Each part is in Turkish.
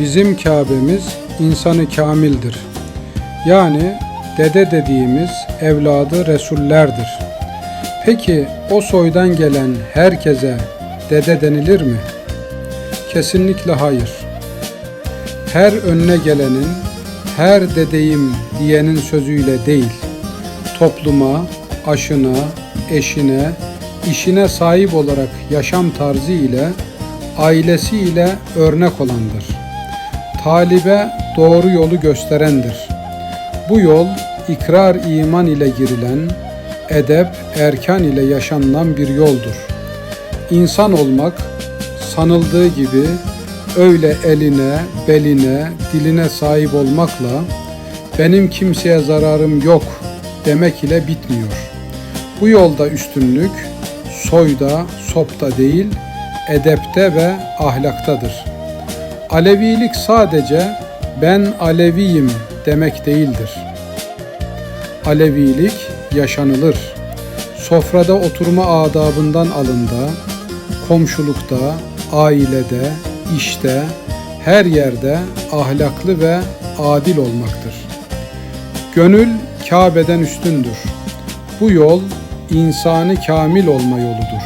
Bizim Kabe'miz insanı kamildir. Yani dede dediğimiz evladı Resullerdir. Peki o soydan gelen herkese dede denilir mi? Kesinlikle hayır. Her önüne gelenin, her dedeyim diyenin sözüyle değil, topluma, aşına, eşine, işine sahip olarak yaşam tarzı ile, ailesi ile örnek olandır. Talibe doğru yolu gösterendir. Bu yol ikrar iman ile girilen, edep, erkan ile yaşanılan bir yoldur. İnsan olmak sanıldığı gibi öyle eline, beline, diline sahip olmakla benim kimseye zararım yok demek ile bitmiyor. Bu yolda üstünlük soyda, sopta değil, edepte ve ahlaktadır. Alevilik sadece ben Aleviyim demek değildir. Alevilik yaşanılır. Sofrada oturma adabından alında, komşulukta, ailede, işte, her yerde ahlaklı ve adil olmaktır. Gönül Kabe'den üstündür. Bu yol insanı kamil olma yoludur.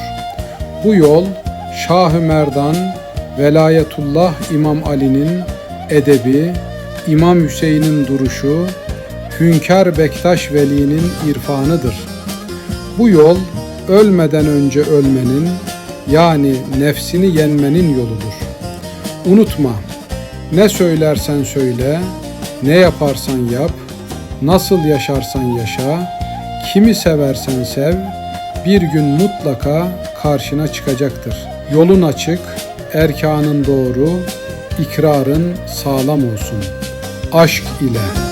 Bu yol Şah-ı Merdan, Velayetullah İmam Ali'nin edebi, İmam Hüseyin'in duruşu, Hünkar Bektaş Veli'nin irfanıdır. Bu yol ölmeden önce ölmenin yani nefsini yenmenin yoludur. Unutma, ne söylersen söyle, ne yaparsan yap, nasıl yaşarsan yaşa, kimi seversen sev, bir gün mutlaka karşına çıkacaktır. Yolun açık, erkanın doğru, ikrarın sağlam olsun. Aşk ile.